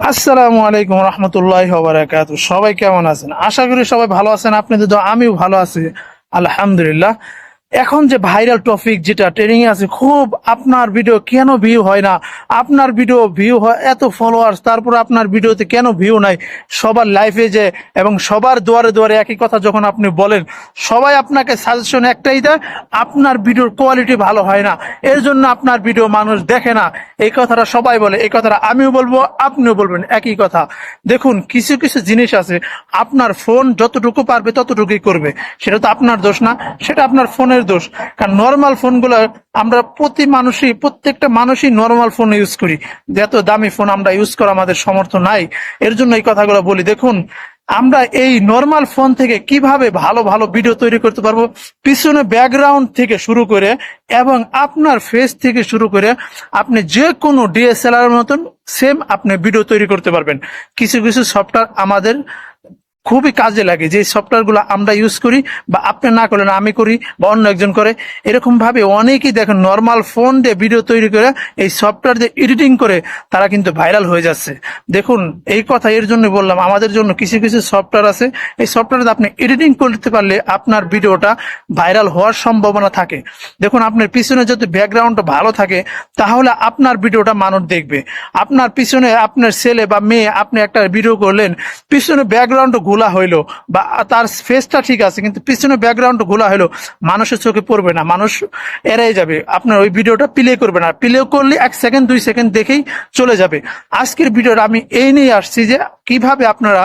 আসসালামু আলাইকুম রহমতুল্লাহ বারাকাত সবাই কেমন আছেন? আশা করি সবাই ভালো আছেন। আপনি তো আমিও ভালো আছি, আলহামদুলিল্লাহ। এখন যে ভাইরাল টপিক যেটা ট্রেনিং আছে, খুব আপনার ভিডিও কেন ভিউ হয় না? আপনার ভিডিও ভিউ হয় এত ফলোয়ার্স তারপর আপনার ভিডিওতে কেন ভিউ নাই? সবার লাইফে যে এবং সবার দুয়ারে দুয়ারে একই কথা যখন আপনি বলেন, সবাই আপনাকে সাজেশন একটাই দেয়, আপনার ভিডিওর কোয়ালিটি ভালো হয় না। এর জন্য আপনার ভিডিও মানুষ দেখে না। এই কথাটা সবাই বলে, এই কথাটা আমিও বলব, আপনিও বলবেন, একই কথা। দেখুন, কিছু কিছু জিনিস আছে, আপনার ফোন যতটুকু পারবে ততটুকুই করবে। সেটা তো আপনার দোষ না, সেটা আপনার ফোনের দোষ। কারণ নর্মাল ফোনগুলো আমরা প্রতি মানুষই, প্রত্যেকটা মানুষই নর্মাল ফোন ইউজ করি। যত দামি ফোন আমরা ইউজ করা আমাদের সমর্থ নাই। এর জন্য এই কথাগুলো বলি। দেখুন, আমরা এই নর্মাল ফোন থেকে কীভাবে ভালো ভালো ভিডিও তৈরি করতে পারব? পিছনে ব্যাকগ্রাউন্ড থেকে শুরু করে এবং আপনার ফেস থেকে শুরু করে আপনি যে কোনো ডিএসএলআর মতন সেম আপনি ভিডিও তৈরি করতে পারবেন। কিছু কিছু সফটওয়্যার আমাদের খুবই কাজে লাগে যে সফটওয়্যারগুলো আমরা ইউজ করি বা আপনি না করলেন আমি করি বা অন্য একজন করে। এরকম ভাবে অনেকেই দেখেন নর্মাল ফোন দিয়ে ভিডিও তৈরি করে এই সফটওয়্যার দিয়ে এডিটিং করে তারা কিন্তু ভাইরাল হয়ে যাচ্ছে। দেখুন, এই কথা এর জন্য বললাম, আমাদের জন্য কিছু কিছু সফটওয়্যার আছে। এই সফটওয়্যার আপনি এডিটিং করতে পারলে আপনার ভিডিওটা ভাইরাল হওয়ার সম্ভাবনা থাকে। দেখুন, আপনার পিছনে যদি ব্যাকগ্রাউন্ড ভালো থাকে, তাহলে আপনার ভিডিওটা মানুষ দেখবে। আপনার পিছনে আপনার ছেলে বা মেয়ে আপনি একটা ভিডিও করলেন, পিছনে ব্যাকগ্রাউন্ড ঘোলা হইল, বা তার ফেসটা ঠিক আছে, কিন্তু পিছনে ব্যাকগ্রাউন্ড ঘোলা হইল, মানুষের চোখে পড়বে না, মানুষ এড়াই যাবে। আপনার ওই ভিডিওটা প্লে করবে না প্লে করলে এক সেকেন্ড দুই সেকেন্ড দেখেই চলে যাবে। আজকের ভিডিওটা আমি এই নিয়ে আসছি যে কীভাবে আপনারা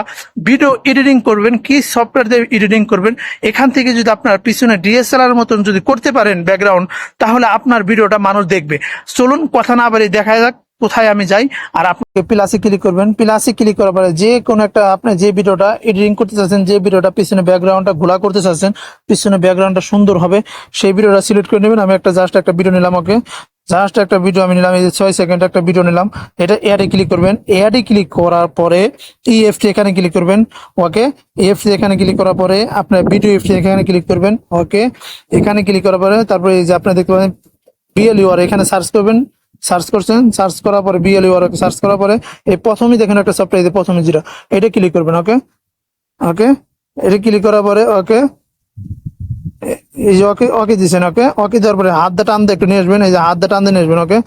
ভিডিও এডিটিং করবেন, কি সফটওয়্যার দিয়ে এডিটিং করবেন, এখান থেকে যদি আপনার পিছনে ডিএসএলআর মতন যদি করতে পারেন ব্যাকগ্রাউন্ড তাহলে আপনার ভিডিওটা মানুষ দেখবে। চলুন, কথা না বাড়ি দেখা যাক কোথায় আমি যাই, আর আপনি প্লাসে ক্লিক করবেন। প্লাসে ক্লিক করার পরে যে কোনো একটা আপনি যে ভিডিওটা এডিটিং করতে চাচ্ছেন, যে ভিডিওটা পিছনে ব্যাকগ্রাউন্ডটা ঘোলা করতে চাচ্ছেন, পিছনে ব্যাকগ্রাউন্ডটা সুন্দর হবে, সেই ভিডিওটা সিলেক্ট করে নেবেন। আমি একটা জাস্ট একটা ভিডিও নিলাম ওকে জাস্ট একটা ভিডিও আমি নিলাম, এই যে ছয় সেকেন্ড একটা ভিডিও নিলাম। এটা এয়ারে ক্লিক করবেন। এয়ারে ক্লিক করার পরে ইএফটি এখানে ক্লিক করবেন ওকে ইএফটি এখানে ক্লিক করার পরে আপনার ভিডিও এফটি এখানে ক্লিক করবেন ওকে এখানে ক্লিক করার পরে তারপরে এই যে আপনি দেখতে পাবেন বিএল ইউআর এখানে সার্চ করবেন। সার্চ করছেন সার্চ করার পরে বিএল ইউআর সার্চ করার পরে এই প্রথমেই দেখেন একটা সফটওয়্যার প্রথমে যেটা, এটা ক্লিক করবেন ওকে ওকে এটা ক্লিক করার পরে ওকে এই যে ওকে ওকে দিছেন ওকে ওকে দেওয়ার পরে হাত দা টান দিয়ে একটু নিয়ে আসবেন, এই যে হাত দা টান দিয়ে নিয়ে আসবেন ওকে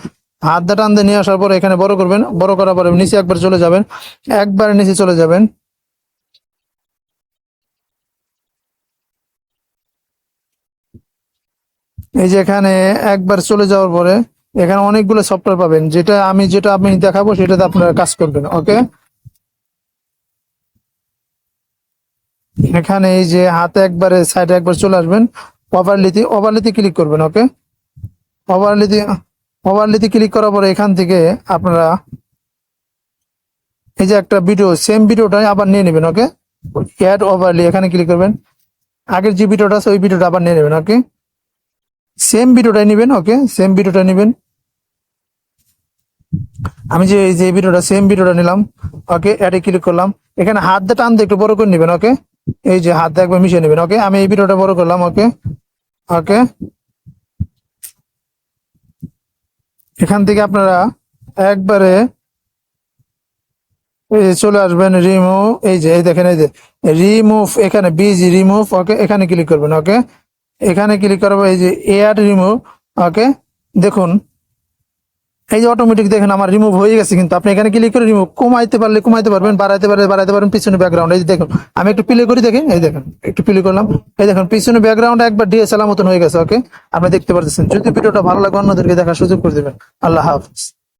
হাত দা টান দিয়ে নিয়ে আসার পরে এখানে বড় করবেন, বড় করার পরে নিচে একবার চলে যাবেন, একবার নিচে চলে যাবেন। এই যে এখানে একবার চলে যাওয়ার পরে এখানে অনেকগুলো সফটওয়্যার পাবেন। যেটা আমি যেটা আমি দেখাবো, সেটাতে আপনারা কাজ করবেন ওকে এখানে এই যে হাতে একবারে সাইডে একবার চলে আসবেন ওভারলিতে ওভারলিতে ক্লিক করবেন ওকে ওভারলিতে ওভারলিতে ক্লিক করার পরে এখান থেকে আপনারা এই যে একটা ভিডিও সেম ভিডিওটা আবার নিয়ে নেবেন ওকে অ্যাড ওভারলি এখানে ক্লিক করবেন। আগের যে ভিডিওটা আছে, ওই ভিডিওটা আবার নিয়ে নেবেন ওকে সেম ভিডিওটাই নেবেন ওকে সেম ভিডিওটা নেবেন। আমি যে এই যে ভিডিওটা সেম ভিডিওটা নিলাম ওকে অ্যাডে ক্লিক করলাম। এখানে হাত দিয়ে টান দিয়ে একটু বড় করে নেবেন ওকে এই যে হাত একবার মিশিয়ে নেবেন ওকে আমি এই ভিডিওটা বড় করলাম ওকে ওকে এখান থেকে আপনারা একবারে এই চলে আসবেন রিমুভ এই যে, এই দেখেন, এই যে রিমুভ এখানে বিজি রিমুভ ওকে এখানে ক্লিক করবেন ওকে এখানে ক্লিক করব এই যে এয়ার রিমুভ ওকে দেখুন, এই যে অটোমেটিক দেখেন আমার রিমুভ হয়ে গেছে কিন্তু আপনি এখানে ক্লিক করে রিমুভ কমাইতে পারলে কমাইতে পারবেন, বাড়াইতে পারলে বাড়াইতে পারবেন, পিছনে ব্যাকগ্রাউন্ড এই যে দেখুন, আমি একটু প্লে করি দেখেন, এই দেখেন, একটু প্লে করলাম, এই দেখুন, পিছনে ব্যাকগ্রাউন্ড একবার ডিএসএলআর মতন হয়ে গেছে ওকে আপনি দেখতে পারতেছেন। যদি ভিডিওটা ভালো লাগে, অন্যদেরকে দেখার সুযোগ করে দেবেন। আল্লাহ হাফিজ।